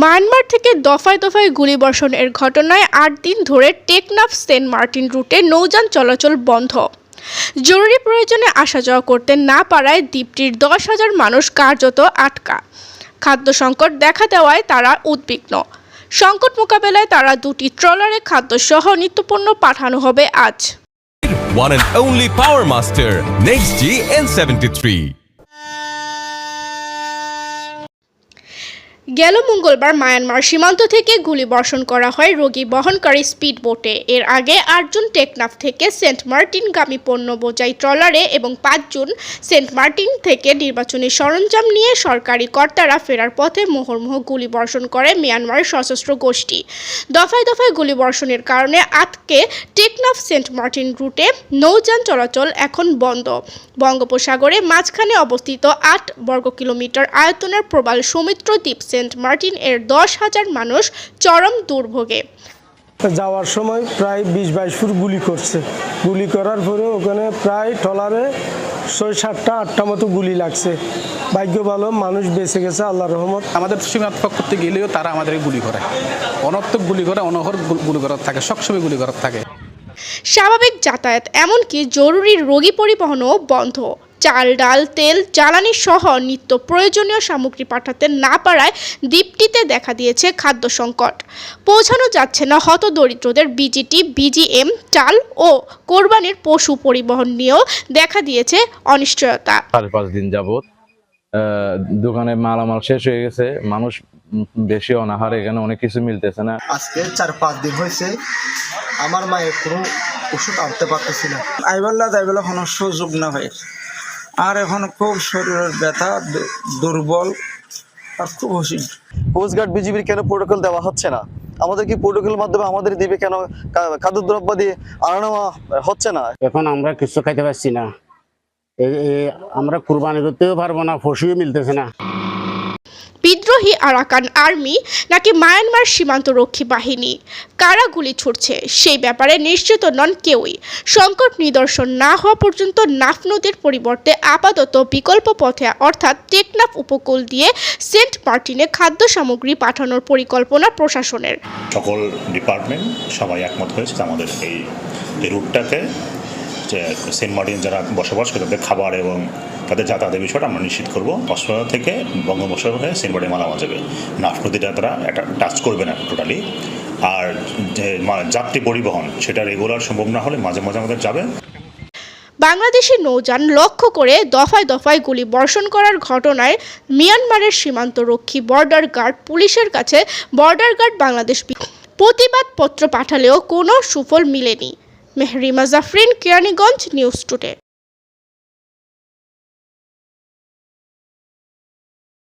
Myanmar থেকে দফায় দফায় গুলিবর্ষণের ঘটনায় আট দিন ধরে টেকনাফ সেন্ট মার্টিন রুটে নৌযান চলাচল বন্ধ। জরুরি প্রয়োজনে আসা যাওয়া করতে না পারায় দ্বীপটির দশ হাজার মানুষ কার্যত আটকা। খাদ্য সংকট দেখা দেওয়ায় তারা উদ্বিগ্ন। সংকট মোকাবেলায় তারা দুটি ট্রলারে খাদ্যসহ নিত্যপণ্য পাঠানো হবে আজ। One and only Power Master, Next G N73. গেল মঙ্গলবার মায়ানমার সীমান্ত থেকে গুলিবর্ষণ করা হয় রোগী বহনকারী স্পিড বোটে এর আগে আটজন টেকনাফ থেকে সেন্ট মার্টিনগামী পণ্য বোঝাই ট্রলারে এবং পাঁচজন সেন্ট মার্টিন থেকে নির্বাচনী সরঞ্জাম নিয়ে সরকারি কর্তারা ফেরার পথে মুহুর্মুহ গুলিবর্ষণ করে মিয়ানমারের সশস্ত্র গোষ্ঠী। দফায় দফায় গুলিবর্ষণের কারণে আজকে টেকনাফ সেন্ট মার্টিন রুটে নৌযান চলাচল এখন বন্ধ। বঙ্গোপসাগরে মাঝখানে অবস্থিত আট বর্গ কিলোমিটার আয়তনের প্রবাল সৌমিত্র দ্বীপ সেন্ট মার্টিন এর দশ হাজার মানুষ চরম দুর্ভোগে। যাওয়ার সময় প্রায় বিশ বাইশ ফুট গুলি করছে। গুলি করার পরে ওখানে প্রায় টলারে ছয় সাতটা আটটা মতো গুলি লাগছে। ভাগ্য ভালো মানুষ বেঁচে গেছে আল্লাহ রহমত। আমাদের সীমান্ত করতে গেলেও তারা আমাদের গুলি করে। অনর্থক গুলি করে অনহর গু- গুলি করার থাকে সবসময় গুলি করার থাকে। স্বাভাবিক যাতায়াত এমনকি জরুরি রোগী পরিবহনও বন্ধ। চাল ডাল তেল জ্বালানি সহ নিত্য প্রয়োজনীয় সামগ্রী পাঠাতে না পারায় দ্বীপটিতে দেখা দিয়েছে খাদ্য সংকট। পৌঁছানো যাচ্ছে না হত দরিদ্রদের বিজিটি বিজিএম চাল ও কোরবানির পশু পরিবহন নিয়েও দেখা দিয়েছে অনিশ্চয়তা। চার পাঁচ দিন যাবত দোকানে মালামাল শেষ হয়ে গেছে মানুষ বেশি অনাহার এখানে অনেক কিছু মিলতেছে না। আজকে চার পাঁচ দিন হয়েছে আমার মায়ের কোনো ওষুধ আনতে পারতেছি না। আইবেলা যাইবেলা কোনো সুযোগ না হয়। আর এখন খুব শরীরের ব্যথা দুর্বল আর খুব অসুখ কোস্টগার্ড বিজিবির কেন প্রোটোকল দেওয়া হচ্ছে না? আমাদের কি প্রোটোকলের মাধ্যমে আমাদের দিবে কেন? কা- খাদ্যদ্রব্য দিয়ে আনানো হচ্ছে না? এখন আমরা কিছু খাইতে পারছি না। আমরা কুরবানি করতেও পারব না ফসিও মিলতেছে না। বিদ্রোহী আরাকান আর্মি নাকি মায়ানমার সীমান্তরক্ষী বাহিনী? কারা গুলি ছুটছে সেই ব্যাপারে নিশ্চিত নন কেউই। সংকট নিদর্শন না হওয়া পর্যন্ত নাফ নদীর পরিবর্তে আপাতত বিকল্প পথে, অর্থাৎ টেকনাফ উপকূল দিয়ে সেন্ট মার্টিনে খাদ্য সামগ্রী পাঠানোর পরিকল্পনা প্রশাসনের। সকল ডিপার্টমেন্ট সবাই একমত হয়েছে আমাদের এই রুটটাকে যে সেন্ট মার্টিন যারা বসবাস করে তাদের খাবার এবং তাদের যাতায়াতের বিষয়টা আমরা নিশ্চিত করব। কক্সবাজার থেকে বঙ্গোপসাগর হয়ে সেন্ট মার্টিন মালামাল যাবে। নাফ তারা একটা টাচ করবে না টোটালি আর যাত্রী পরিবহন, সেটা রেগুলার সম্ভব না হলে মাঝে মাঝে আমাদের যাবে। বাংলাদেশি নৌযান লক্ষ্য করে দফায় দফায় গুলি বর্ষণ করার ঘটনায় মিয়ানমারের সীমান্তরক্ষী বর্ডার গার্ড পুলিশের কাছে বর্ডার গার্ড বাংলাদেশ প্রতিবাদপত্র পাঠালেও কোনো সুফল মিলেনি। Mehrima Jafrin Keraniganj news today.